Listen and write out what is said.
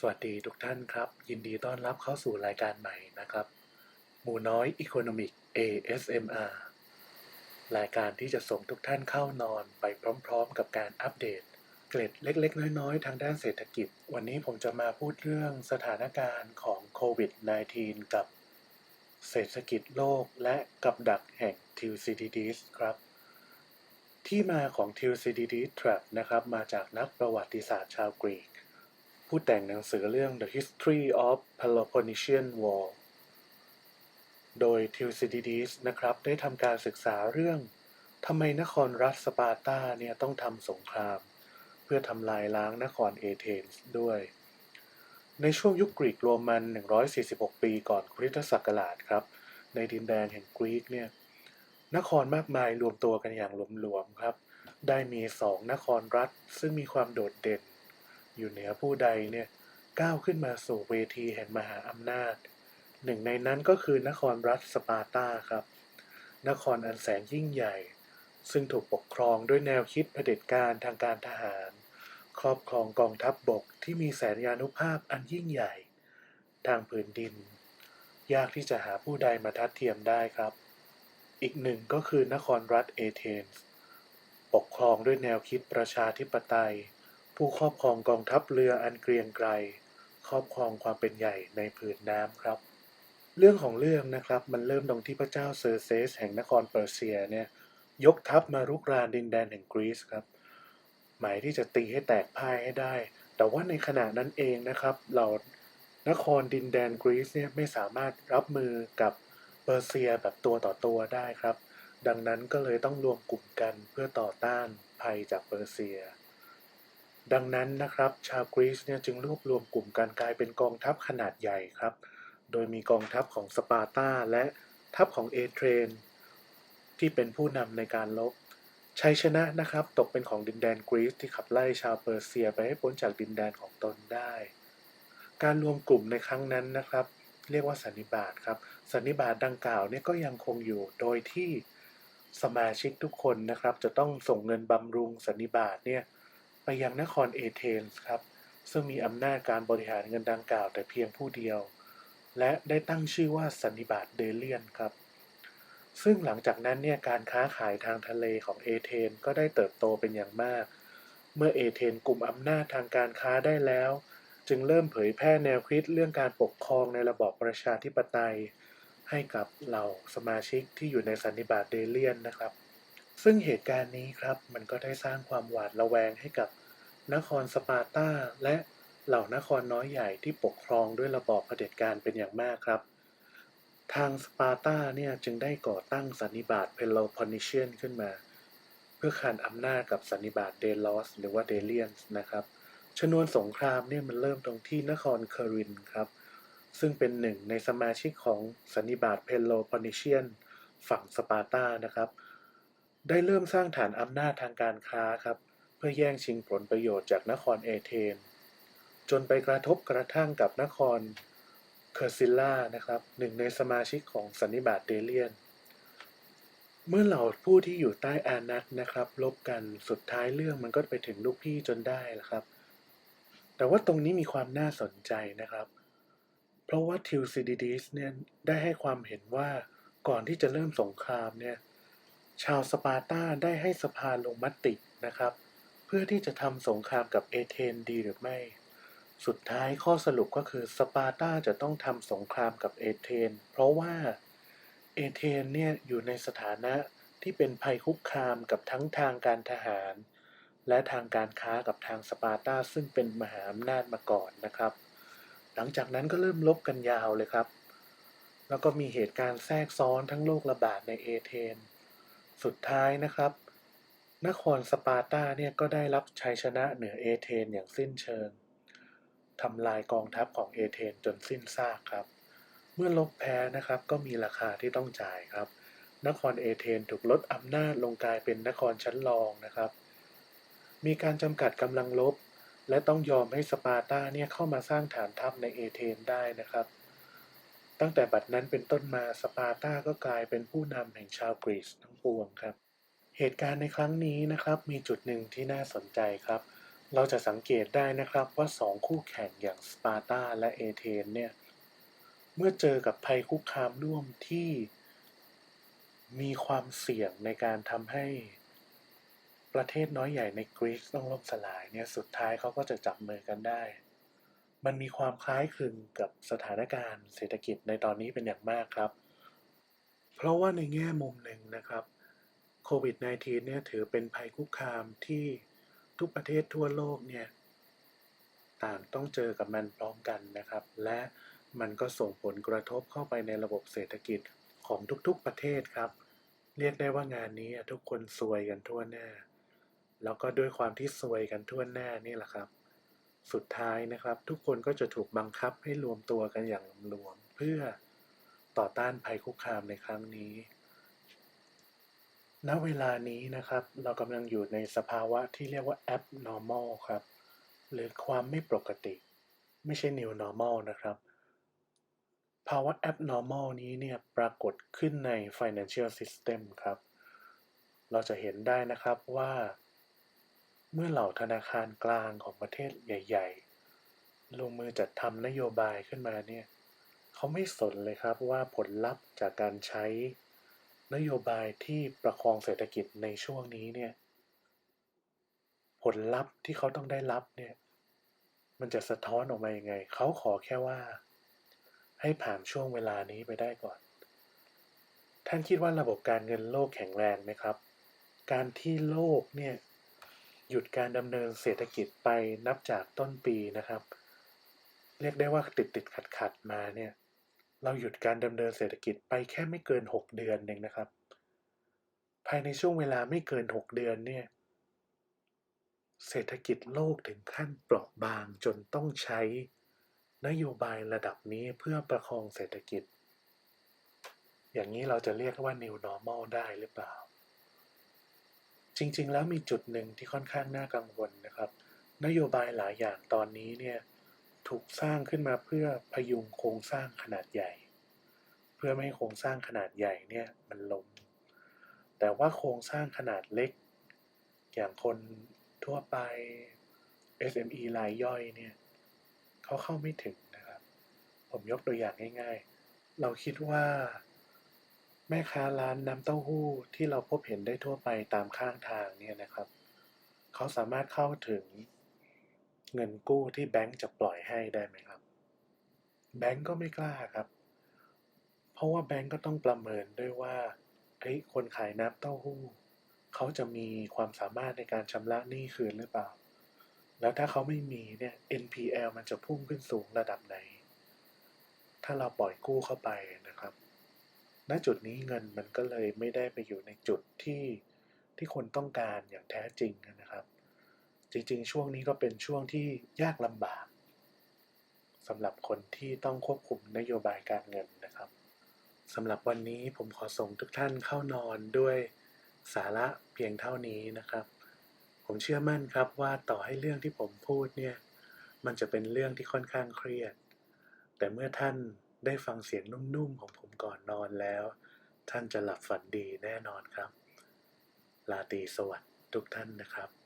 สวัสดีทุกท่านครับ ยินดีต้อนรับเข้าสู่รายการใหม่นะครับ หมูน้อย Economic ASMR รายการที่จะส่งทุกท่านเข้านอนไปพร้อมๆ กับการอัปเดต เกร็ดเล็กๆ น้อยๆ ทางด้านเศรษฐกิจ วันนี้ผมจะมาพูดเรื่องสถานการณ์ของโควิด -19 กับเศรษฐกิจโลกและกับดักแห่ง TUCDDs ครับ ที่มาของ t h c d d s Trap นะครับ มาจากนักประวัติศาสตร์ชาวกรีก ผู้แต่งหนังสือเรื่อง The History of Peloponnesian War โดย Thucydides นะครับ ได้ทำการศึกษาเรื่องทำไมนครรัฐสปาร์ตาเนี่ยต้องทำสงคราม เพื่อทำลายล้างนครเอเธนส์ด้วย ในช่วงยุคกรีกโรมัน 146 ปีก่อนคริสตศักราชครับ ในดินแดนแห่งกรีกเนี่ยนครมากมายรวมตัวกันอย่างหลวมๆครับ ได้มีสองนครรัฐซึ่งมีความโดดเด่น อยู่เหนือผู้ใดเนี่ยก้าวขึ้นมาสู่เวทีแห่งมหาอำนาจ หนึ่งในนั้นก็คือนครรัฐสปาร์ตาครับ นครอันแสนยิ่งใหญ่ ซึ่งถูกปกครองด้วยแนวคิดเผด็จการทางการทหาร ครอบครองกองทัพบบกที่มีแสนยานุภาพอันยิ่งใหญ่ ทางผืนดิน ยากที่จะหาผู้ใดมาทัดเทียมได้ครับ อีกหนึ่งก็คือนครรัฐเอเธนส์ปกครองด้วยแนวคิดประชาธิปไตย ผู้ครอบครองกองทัพเรืออันเกรียงไกรครอบครองความเป็นใหญ่ในผืนน้ำครับ เรื่องของเรื่องนะครับมันเริ่มตรงที่พระเจ้าเซอร์เซส แห่งนครเปอร์เซียเนี่ยยกทัพมารุกรานดินแดนแห่งกรีซครับ หมายที่จะตีให้แตกพ่ายให้ได้ แต่ว่าในขณะนั้นเองนะครับ เรานครดินแดนกรีซเนี่ยไม่สามารถรับมือกับเปอร์เซียแบบตัวต่อตัวได้ครับ ดังนั้นก็เลยต้องรวมกลุ่มกันเพื่อต่อต้านภัยจากเปอร์เซีย ดังนั้นนะครับชาวกรีซเนี่ยจึงรวบรวมกลุ่มกันกลายเป็นกองทัพขนาดใหญ่ครับ โดยมีกองทัพของสปาร์ตาและทัพของเอเธรนที่เป็นผู้นำในการลบชัยชนะนะครับตกเป็นของดินแดนกรีซที่ขับไล่ชาวเปอร์เซียไปให้พ้นจากดินแดนของตนได้ การรวมกลุ่มในครั้งนั้นนะครับ เรียกว่าสันนิบาตครับสันนิบาตดังกล่าวเนี่ยก็ยังคงอยู่โดยที่สมาชิกทุกคนนะครับ จะต้องส่งเงินบำรุงสันนิบาตเนี่ย ไปยังนครเอเธนส์ครับ ซึ่งมีอำนาจการบริหารเงินดังกล่าวแต่เพียงผู้เดียว และได้ตั้งชื่อว่าสันนิบาตเดเลียนครับ ซึ่งหลังจากนั้นเนี่ยการค้าขายทางทะเลของเอเธนก็ได้เติบโตเป็นอย่างมาก เมื่อเอเธนกลุ่มอำนาจทางการค้าได้แล้ว จึงเริ่มเผยแพร่แนวคิดเรื่องการปกครองในระบอบประชาธิปไตย ให้กับเหล่าสมาชิกที่อยู่ในสันนิบาตเดเลียนนะครับซึ่งเหตุการณ์นี้ครับมันก็ได้สร้างความหวาดระแวงให้กับ นครสปาร์ตาและเหล่านครน้อยใหญ่ที่ปกครองด้วยระบอบเผด็จการเป็นอย่างมากครับ ทางสปาร์ตาเนี่ยจึงได้ก่อตั้งสันนิบาตเพโลพอนิเชียนขึ้นมา เพื่อขานอำนาจกับสันนิบาตเดลอสหรือว่าเดเลียนนะครับชนวนสงครามเนี่ยมันเริ่มตรงที่นครเคอรินครับ ซึ่งเป็นหนึ่งในสมาชิกของสันนิบาตเพโลพอนิเชียน ฝั่งสปาร์ตานะครับ ได้เริ่มสร้างฐานอำนาจทางการค้าครับ เพื่อแย่งชิงผลประโยชน์จากนครเอเธน จนไปกระทบกระทั่งกับนครเคอร์ซิลล่านะครับหนึ่งในสมาชิกของสันนิบาตเดเลียน เมื่อเหล่าผู้ที่อยู่ใต้อานัตนะครับลบกันสุดท้ายเรื่องมันก็ไปถึงลูกพี่จนได้ละครับ แต่ว่าตรงนี้มีความน่าสนใจนะครับ เพราะว่าทิวซิดิดิสเนี่ยได้ให้ความเห็นว่าก่อนที่จะเริ่มสงครามเนี่ยชาวสปาร์ตาได้ให้สภาลงมตินะครับ เพื่อที่จะทำสงครามกับเอเธนดีหรือไม่ สุดท้ายข้อสรุปก็คือสปาร์ตาจะต้องทำสงครามกับเอเธนเพราะว่าเอเธนเนี่ยอยู่ในสถานะที่เป็นภัยคุกคามกับทั้งทางการทหาร และทางการค้ากับทางสปาร์ตาซึ่งเป็นมหาอำนาจมาก่อนนะครับ หลังจากนั้นก็เริ่มลบกันยาวเลยครับ แล้วก็มีเหตุการณ์แทรกซ้อนทั้งโรคระบาดในเอเธนสุดท้ายนะครับ นครสปาร์ตาเนี่ยก็ได้รับชัยชนะเหนือเอเธนอย่างสิ้นเชิงทำลายกองทัพของเอเธนจนสิ้นซากครับ เมื่อลบแพ้นะครับก็มีราคาที่ต้องจ่ายครับ นครเอเธนถูกลดอำนาจลงกลายเป็นนครชั้นรองนะครับ มีการจำกัดกำลังลบ และต้องยอมให้สปาร์ตาเนี่ยเข้ามาสร้างฐานทัพในเอเธนได้นะครับ ตั้งแต่บัดนั้นเป็นต้นมาสปาร์ตาก็กลายเป็นผู้นำแห่งชาวกรีซทั้งปวงครับ เหตุการณ์ในครั้งนี้นะครับมีจุดหนึ่งที่น่าสนใจครับ เราจะสังเกตได้นะครับว่าสองคู่แข่งอย่างสปาร์ตาและเอเธนเนี่ยเมื่อเจอกับภัยคุกคามร่วมที่มีความเสี่ยงในการทำให้ประเทศน้อยใหญ่ในกรีซต้องล่มสลายเนี่ยสุดท้ายเขาก็จะจับมือกันได้ มันมีความคล้ายคลึงกับสถานการณ์เศรษฐกิจในตอนนี้เป็นอย่างมากครับ เพราะว่าในแง่มุมหนึ่งนะครับ โควิด -19 เนี่ยถือเป็นภัยคุกคามที่ทุกประเทศทั่วโลกเนี่ยต่างต้องเจอกับมันพร้อมกันนะครับ และมันก็ส่งผลกระทบเข้าไปในระบบเศรษฐกิจของทุกๆประเทศครับ เรียกได้ว่างานนี้ทุกคนซวยกันทั่วหน้า แล้วก็ด้วยความที่ซวยกันทั่วหน้านี่แหละครับ สุดท้ายนะครับ ทุกคนก็จะถูกบังคับให้รวมตัวกันอย่างรวมเพื่อต่อต้านภัยคุกคามในครั้งนี้ ณเวลานี้นะครับ เรากำลังอยู่ในสภาวะที่เรียกว่า abnormal ครับ หรือความไม่ปกติ ไม่ใช่ new normal นะครับ ภาวะ abnormal นี้เนี่ยปรากฏขึ้นใน financial system ครับ เราจะเห็นได้นะครับว่า เมื่อเหล่าธนาคารกลางของประเทศใหญ่ ๆ ลงมือจัดทำนโยบายขึ้นมาเนี่ย เขาไม่สนเลยครับว่าผลลัพธ์จากการใช้ นโยบายที่ประคองเศรษฐกิจในช่วงนี้เนี่ย ผลลัพธ์ที่เขาต้องได้รับเนี่ย มันจะสะท้อนออกมายังไง เขาขอแค่ว่า ให้ผ่านช่วงเวลานี้ไปได้ก่อน ท่านคิดว่าระบบการเงินโลกแข็งแรงไหมครับ การที่โลกเนี่ย หยุดการดำเนินเศรษฐกิจไปนับจากต้นปีนะครับ เรียกได้ว่าติดติดขัดขัดมาเนี่ย เราหยุดการดำเนินเศรษฐกิจไปแค่ไม่เกิน 6 เดือนเองนะครับ ภายในช่วงเวลาไม่เกิน 6 เดือนเนี่ย เศรษฐกิจโลกถึงขั้นเปราะบางจนต้องใช้ นโยบายระดับนี้เพื่อประคองเศรษฐกิจ อย่างนี้เราจะเรียกว่า new normal ได้หรือเปล่า จริงๆ แล้วมีจุดหนึ่งที่ค่อนข้างน่ากังวลนะครับ นโยบายหลายอย่างตอนนี้เนี่ย ถูกสร้างขึ้นมาเพื่อพยุงโครงสร้างขนาดใหญ่ เพื่อไม่ให้โครงสร้างขนาดใหญ่เนี่ยมันล้มแต่ว่าโครงสร้างขนาดเล็ก อย่างคนทั่วไป SME รายย่อยเนี่ยเขาเข้าไม่ถึงนะครับ ผมยกตัวอย่างง่าย ๆ เราคิดว่า แม่ค้าร้านน้ำเต้าหู้ที่เราพบเห็นได้ทั่วไปตามข้างทางเนี่ยนะครับเขาสามารถเข้าถึง เงินกู้ที่แบงก์จะปล่อยให้ได้ไหมครับ แบงก์ก็ไม่กล้าครับ เพราะว่าแบงก์ก็ต้องประเมินด้วยว่าเฮ้ยคนขายน้ำเต้าหู้ เขาจะมีความสามารถในการชำระหนี้คืนหรือเปล่า แล้วถ้าเขาไม่มีเนี่ย NPL มันจะพุ่งขึ้นสูงระดับไหน ถ้าเราปล่อยกู้เข้าไปนะครับ ณจุดนี้เงินมันก็เลยไม่ได้ไปอยู่ในจุดที่ที่คนต้องการอย่างแท้จริงนะครับ จริงๆ ช่วงนี้ก็เป็นช่วงที่ยากลำบากสำหรับคนที่ต้องควบคุมนโยบายการเงินนะครับสำหรับวันนี้ผมขอส่งทุกท่านเข้านอนด้วยสาระเพียงเท่านี้นะครับ ผมเชื่อมั่นครับว่าต่อให้เรื่องที่ผมพูดเนี่ย มันจะเป็นเรื่องที่ค่อนข้างเครียด แต่เมื่อท่านได้ฟังเสียงนุ่มๆของผมก่อนนอนแล้ว ท่านจะหลับฝันดีแน่นอนครับ ลาตรีสวัสดิ์ทุกท่านนะครับ